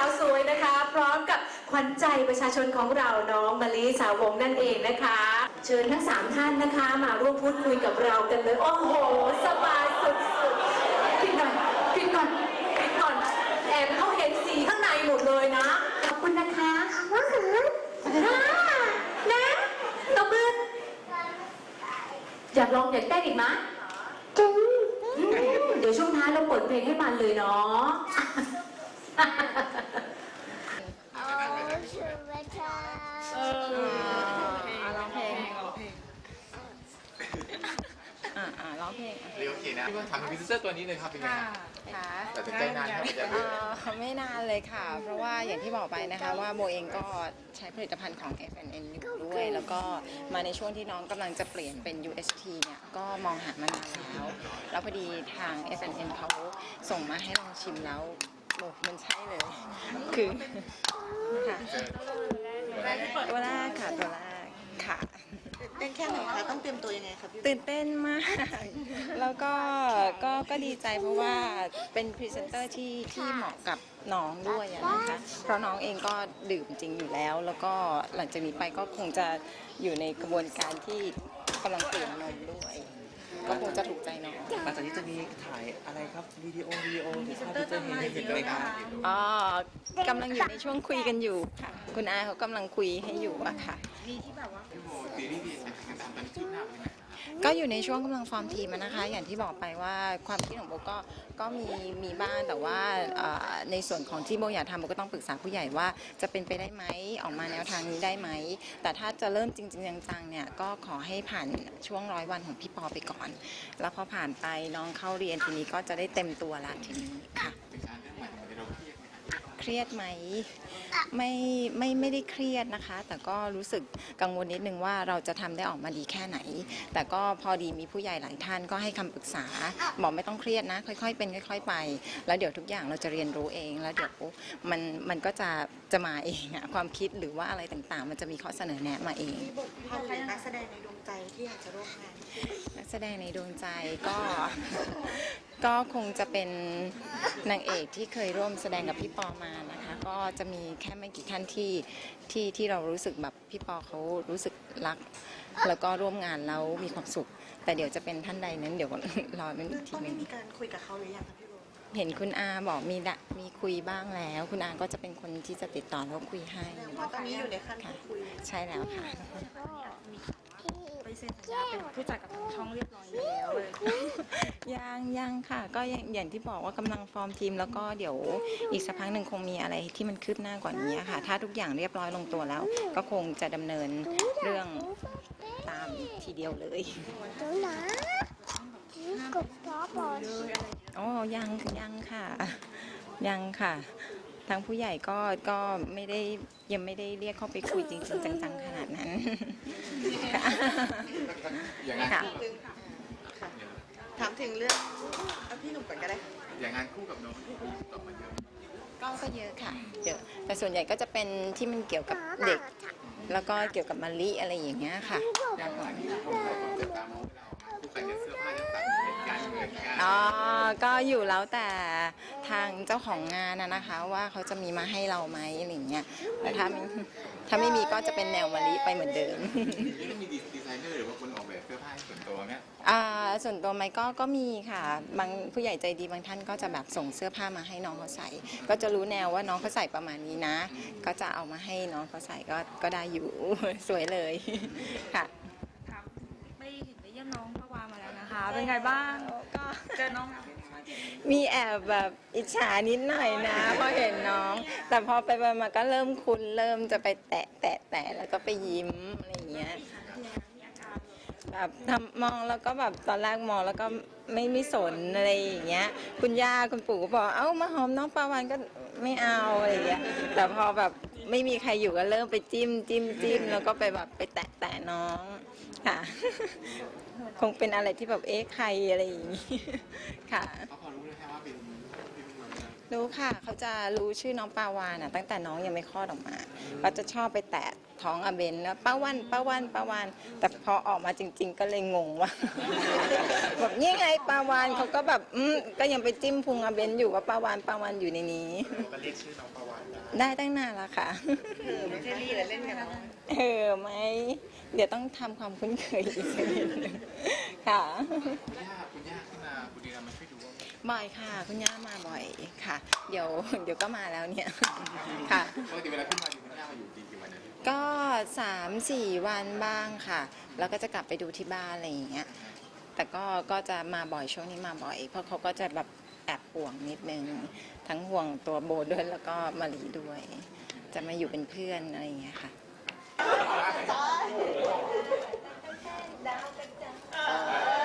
าวสวยนะคะ พร้อมกับขวัญใจประชาชนของเราน้องมะลิสาวงศ์นั่นเองนะคะ เชิญทั้งสามท่านนะคะ มาร่วมพูดคุยกับเรากันเลยโอ้โหสบายสุดๆปิดหน่อยปิดก่อนปิดก่อนแอบเขาเห็นสีข้างในหมดเลยนะขอบคุณนะคะว้าวนะตบมืออยากลองอยากได้อีกไหมอืมเดี๋ยวช่วงท้ายเราเปิดเพลงให้มันเลยเนาะ เออร้องเพลงอ่าอ่าร้องเพลง เรียกโอเคนะที่ว่าทำพิซซ่าตัวนี้เลยครับเป็นไงค่ะครับค่ะแต่ถึงใจนานครับอาจารย์เอ่อไม่นานเลยค่ะ เพราะว่าอย่างที่บอกไปนะคะว่าโบเองก็ใช้ผลิตภัณฑ์ของ FNN อยู่ด้วย แล้วก็มาในช่วงที่น้องกำลังจะเปลี่ยนเป็น UST เนี่ย ก็มองหามานานแล้ว แล้วพอดีทาง FNN เขาส่งมาให้ลองชิมแล้วโอ้มันใช่เลย คือค่ะตัวแรกค่ะตัวแรกค่ะ เต้นแค่ไหนคะต้องเตรียมตัวยังไงคะพี่ตื่นเต้นมาก แล้วก็ก็ก็ดีใจเพราะว่าเป็นพรีเซนเตอร์ที่ที่เหมาะกับน้องด้วยอะนะคะ เพราะน้องเองก็ดื่มจริงอยู่แล้ว แล้วก็หลังจากนี้ไปก็คงจะอยู่ในกระบวนการที่กำลังเปลี่ยนนมด้วย ก็คงจะถูกใจ น้องหลังจากนี้จะมีถ่ายอะไรครับวิดีโอวิดีโอหรือภาพที่จะเห็นเห็นไหมครับอ๋อกำลังอยู่ในช่วงคุยกันอยู่ค่ะ คุณอาเขากำลังคุยให้อยู่อะค่ะพี่โบซีรีส์ดีเป็นการตามตอนนี้คืบหน้าเป็นไง ก็อยู่ในช่วงกำลังฟอร์มทีมอะนะคะ อย่างที่บอกไปว่าความคิดของโบก็ก็มีมีบ้างแต่ว่าเอ่อในส่วนของที่โบอยากทำโบก็ต้องปรึกษาผู้ใหญ่ว่าจะเป็นไปได้ไหมออกมาแนวทางนี้ได้ไหม แต่ถ้าจะเริ่มจริง ๆ จังๆเนี่ยก็ขอให้ผ่านช่วงร้อยวันของพี่ปอไปก่อน แล้วพอผ่านไปน้องเข้าเรียนทีนี้ก็จะได้เต็มตัวละทีนี้ค่ะ เครียดไหมครับเครียดไหมไม่ไม่ไม่ได้เครียดนะคะ แต่ก็รู้สึกกังวลนิดนึงว่าเราจะทำได้ออกมาดีแค่ไหน แต่ก็พอดีมีผู้ใหญ่หลายท่านก็ให้คำปรึกษาบอกไม่ต้องเครียดนะ ค่อย ๆ เป็นค่อย ๆ ไป แล้วเดี๋ยวทุกอย่างเราจะเรียนรู้เอง แล้วเดี๋ยวมันมันก็จะจะมาเองอะความคิดหรือว่าอะไรต่างๆ มันจะมีข้อเสนอแนะมาเองมีบทภาพหรือนักแสดงในดวงใจที่อยากจะร่วมงานนักแสดงในดวงใจก็ก็คงจะเป็นนางเอกที่เคยร่วมแสดงกับพี่ปอมานะคะ ก็จะมีแค่ไม่กี่ท่านที่ที่ที่เรารู้สึกแบบพี่ปอเขารู้สึกรัก แล้วก็ร่วมงานแล้วมีความสุข แต่เดี๋ยวจะเป็นท่านใดนั้นเดี๋ยวรอเป็นอีกทีต้องหนึงมีการคุยกับเขาหรือยังคะพี่โบเห็นคุณอาบอกมีดะมีคุยบ้างแล้ว คุณอาก็จะเป็นคนที่จะติดต่อแล้วคุยให้แต่ว่าตอนนี้อยู่ในขั้นพูดคุย ใช่แล้วค่ะไป เซ็นสัญญาเป็นผู้จัดกับทางช่องเรียบร้อยแล้วเลย ยังยังค่ะ ก็ยังอย่างที่บอกว่ากำลังฟอร์มทีม แล้วก็เดี๋ยวอีกสักพักหนึ่งคงมีอะไรที่มันคืบหน้ากว่านี้ค่ะ ถ้าทุกอย่างเรียบร้อยลงตัวแล้ว ก็คงจะดำเนินเรื่องตามทีเดียวเลยโอ้ยังยังค่ะ ยังค่ะ ทางผู้ใหญ่ก็ก็ไม่ได้ยังไม่ได้เรียกเข้าไปคุยจริงๆจังๆขนาดนั้นค่ะ อย่างงานค่ะคู่ค่ะ ถามถึงเรื่องเอาพี่หนุ่มก่อนก็ได้ค่ะอย่างงานคู่กับน้องที่มีต่อมาเยอะก็ก็เยอะค่ะเยอะแต่ส่วนใหญ่ก็จะเป็นที่มันเกี่ยวกับเด็ก แล้วก็เกี่ยวกับมะลิอะไรอย่างเงี้ยค่ะ อย่างหลังที่ผมจับตามองเวลาออกมาคู่กันเนี่ยเสื้อผ้าจะตัดเหตุการณ์เหมือนกัน อ๋อก็อยู่แล้วแต่ทางเจ้าของงานนะนะคะ ว่าเขาจะมีมาให้เราไหมอะไรอย่างเงี้ยแต่ถ้าไม่ถ้าไม่มีก็จะเป็นแนวมะลิไปเหมือนเดิม นี่ต้องมีดีไซเนอร์หรือว่าคนออกแบบเสื้อผ้าให้ส่วนตัวไหมอ่าส่วนตัวไหมก็ก็มีค่ะ บางผู้ใหญ่ใจดีบางท่านก็จะแบบส่งเสื้อผ้ามาให้น้องเขาใส่ ก็จะรู้แนวว่าน้องเขาใส่ประมาณนี้นะ ก็จะเอามาให้น้องเขาใส่ก็ก็ได้อยู่ สวยเลยค่ะ ถามไปเห็นไปเยี่ยมน้องพระวามาแล้วนะ คะ เป็นไงบ้าง ก็เจอน้องมีแอบแบบอิจฉานิดหน่อยนะ พอเห็นน้อง แต่พอไปไปมาก็เริ่มคุ้นเริ่มจะไปแตะแตะแตะแล้วก็ไปยิ้มอะไรอย่างเงี้ยแบบทำมองแล้วก็แบบตอนแรกมองแล้วก็ไม่ไม่สนอะไรอย่างเงี้ย คุณย่าคุณปู่ก็บอกเอ้ามาหอมน้องปลาวานก็ไม่เอาอะไรอย่างเงี้ยแต่พอแบบ ไม่มีใครอยู่ก็เริ่มไปจิ้มจิ้มจิ้มแล้วก็ไปแบบไปแตะแตะน้องค่ะ คงเป็นอะไรที่แบบเอ๊ะใครอะไรอย่างงี้ค่ะ เขาพอรู้เลยแค่ว่าเป็น รู้ค่ะ เขาจะรู้ชื่อน้องปาวานะตั้งแต่น้องยังไม่คลอดออกมาเขาจะชอบไปแตะท้องอาเบนแล้วป้าวันป้าวันป้าวัน แต่พอออกมาจริง ๆ ก็เลยงงว่า แบบนี่ไงปลาวานเขาก็แบบอืมก็ยังไปจิ้มพุงอาเบนอยู่ว่าปลาวานปลาวานอยู่ในนี้ ก็เรียกชื่อน้องประวันได้ได้ตั้งนานแล้วค่ะเออไม่ใช่ลี่แหละเล่นกับน้องเออไหมเดี๋ยวต้องทำความคุ้นเคยอีกสักนิดนึงค่ะ คุณย่าคุณย่า บ่อยค่ะ คุณย่ามาบ่อยค่ะ เดี๋ยวเดี๋ยวก็มาแล้วเนี่ยค่ะ ปกติเวลาขึ้นมาอยู่คุณย่ามาอยู่กี่วันนะก็สามสี่วันบ้างค่ะ แล้วก็จะกลับไปดูที่บ้านอะไรอย่างเงี้ยแต่ก็ก็จะมาบ่อยช่วงนี้มาบ่อย เพราะเขาก็จะแบบแอบห่วงนิดนึง ทั้งห่วงตัวโบด้วยแล้วก็มารีด้วย จะมาอยู่เป็นเพื่อนอะไรอย่างเงี้ยค่ะเ